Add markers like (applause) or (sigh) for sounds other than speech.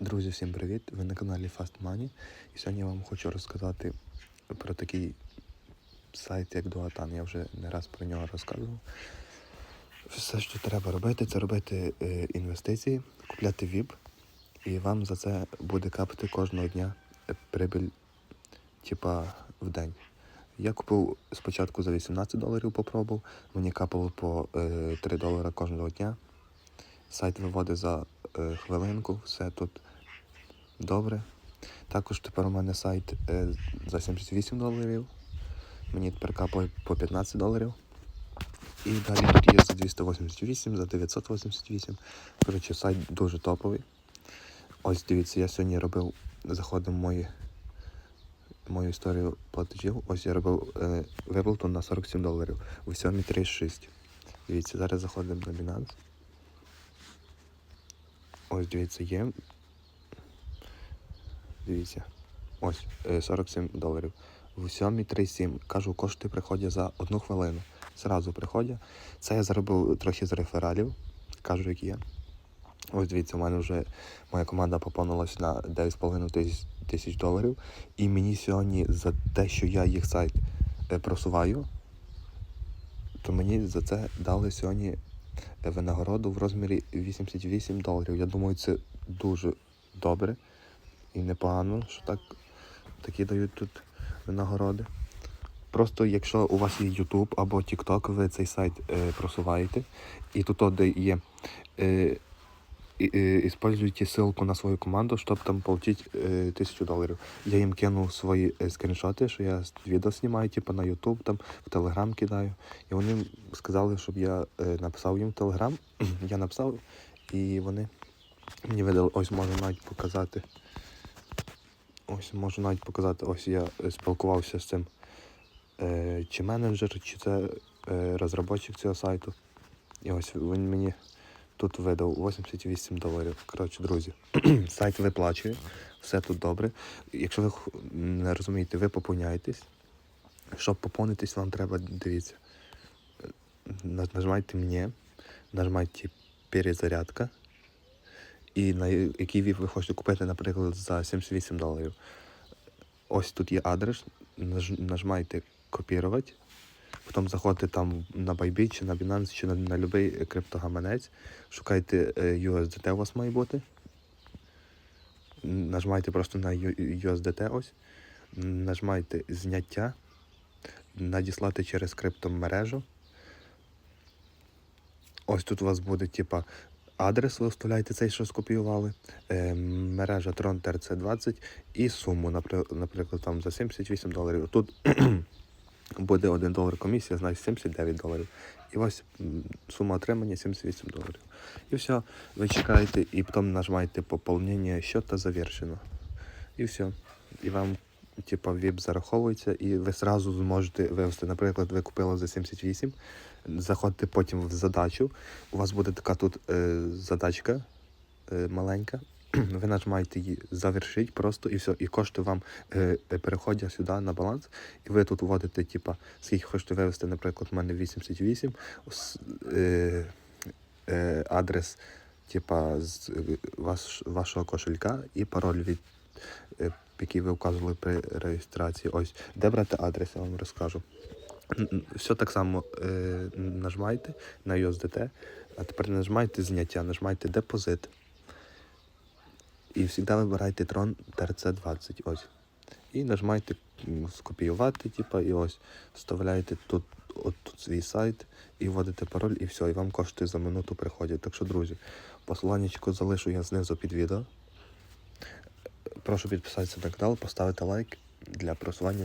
Друзі, всім привіт! Ви на каналі Fast Money. І сьогодні я вам хочу розказати про такий сайт, як Дуатан. Я вже не раз про нього розказував. Все, що треба робити, це робити е, інвестиції, купляти VIP, і вам за це буде капати кожного дня е, прибіль, типа в день. Я купив спочатку за 18 доларів, попробував, мені капало по е, 3 долара кожного дня. Сайт виводить за е, хвилинку, все тут добре. Також тепер у мене сайт е, за 78 доларів. Мені тепер капає по 15 доларів. І далі тут є за 288, за 988. Коротше, сайт дуже топовий. Ось дивіться, я сьогодні робив, заходимо в мої, мою історію платежів. Ось я робив е, виплату на 47 доларів у 7,36. Дивіться, зараз заходимо на Binance. Ось дивіться, є. Дивіться. Ось е, 47 доларів. В 7,37. Кажу, кошти приходять за одну хвилину. Зразу приходять. Це я заробив трохи з рефералів. Кажу, які є. Ось дивіться, у мене вже моя команда поповнилась на 9,5 тисяч, тисяч доларів. І мені сьогодні за те, що я їх сайт е, просуваю, то мені за це дали сьогодні е, винагороду в розмірі 88 доларів. Я думаю, це дуже добре і непогано, що так такі дають тут винагороди. Просто якщо у вас є YouTube або TikTok, ви цей сайт е, просуваєте, і тут, де є. Е, е, используйте ссылку на свою команду, щоб там получить е, тисячу доларів. Я їм кинув свої е, скріншоти, що я відео знімаю, типу на YouTube, там в Telegram кидаю. І вони сказали, щоб я е, написав їм в Telegram. (clears throat) я написав, і вони мені видали, ось можу навіть показати. Ось можу навіть показати, ось я е, спілкувався з цим. Е, чи менеджер, чи це е, розробник цього сайту. І ось він мені тут видав 88 доларів. Коротше, друзі, (clears throat) сайт виплачує, все тут добре. Якщо ви не розумієте, ви поповняєтесь. Щоб поповнитись, вам треба, дивіться, е, нажимайте мені, нажимайте перезарядка. І на який ви хочете купити, наприклад, за 78 доларів. Ось тут є адрес, наж, нажимайте копірувати. Потім заходите там на Bybit, чи на Binance, чи на, на будь-який криптогаманець. Шукайте е, USDT у вас має бути. Н- Нажимайте просто на USDT ось. Нажимайте зняття. Надіслати через криптомережу. Ось тут у вас буде, типа, адрес, ви вставляєте цей, що скопіювали, е, мережа Tron TRC20 і суму, наприклад, там за 78 доларів. Тут (clears throat) буде 1 долар комісія, значить 79 доларів. І ось сума отримання 78 доларів. І все, ви чекаєте, і потім нажимаєте поповнення счета завершено. І все. І вам, типа, VIP зараховується, і ви зразу зможете вивести. Наприклад, ви купили за 78, заходите потім в задачу. У вас буде така тут е, задачка е, маленька. (clears throat) Ви нажимаєте її завершити просто і все. І кошти вам е, е, переходять сюди на баланс. І ви тут вводите, типа, скільки хочете вивести, наприклад, у мене 88, ос- е, е, адрес, типа, з е, ваш, вашого кошелька і пароль від. е, який ви вказували при реєстрації. Ось, де брати адрес, я вам розкажу. Все так само е, нажимайте на USDT, а тепер нажимайте зняття, нажимайте депозит. І завжди вибирайте Tron TRC20. Ось. І нажимайте скопіювати, типа, і ось вставляєте тут, от тут свій сайт і вводите пароль, і все, і вам кошти за минуту приходять. Так що, друзі, посиланнячко залишу я знизу під відео. Прошу підписатися на канал, поставити лайк для просування